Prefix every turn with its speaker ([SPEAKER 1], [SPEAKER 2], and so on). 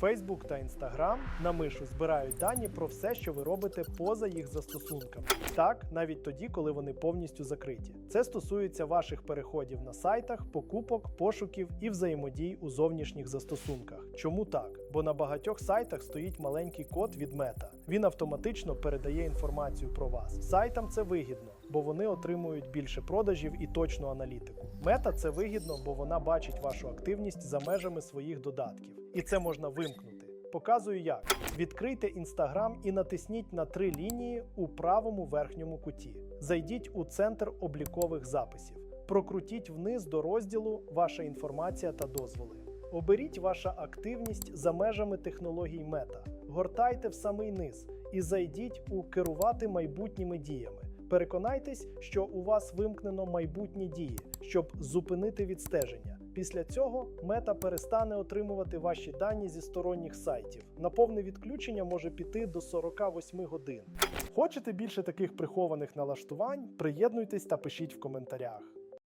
[SPEAKER 1] Facebook та Instagram на мишу збирають дані про все, що ви робите поза їх застосунками. Так, навіть тоді, коли вони повністю закриті. Це стосується ваших переходів на сайтах, покупок, пошуків і взаємодій у зовнішніх застосунках. Чому так? Бо на багатьох сайтах стоїть маленький код від мета. Він автоматично передає інформацію про вас. Сайтам це вигідно, бо вони отримують більше продажів і точну аналітику. Мета це вигідно, бо вона бачить вашу активність за межами своїх додатків, і це можна вимкнути. Показую як. Відкрийте Instagram і натисніть на три лінії у правому верхньому куті. Зайдіть у центр облікових записів. Прокрутіть вниз до розділу Ваша інформація та дозволи. Оберіть ваша активність за межами технологій мета. Гортайте в самий низ і зайдіть у керувати майбутніми діями. Переконайтесь, що у вас вимкнено майбутні дії, щоб зупинити відстеження. Після цього мета перестане отримувати ваші дані зі сторонніх сайтів. На повне відключення може піти до 48 годин. Хочете більше таких прихованих налаштувань? Приєднуйтесь та пишіть в коментарях.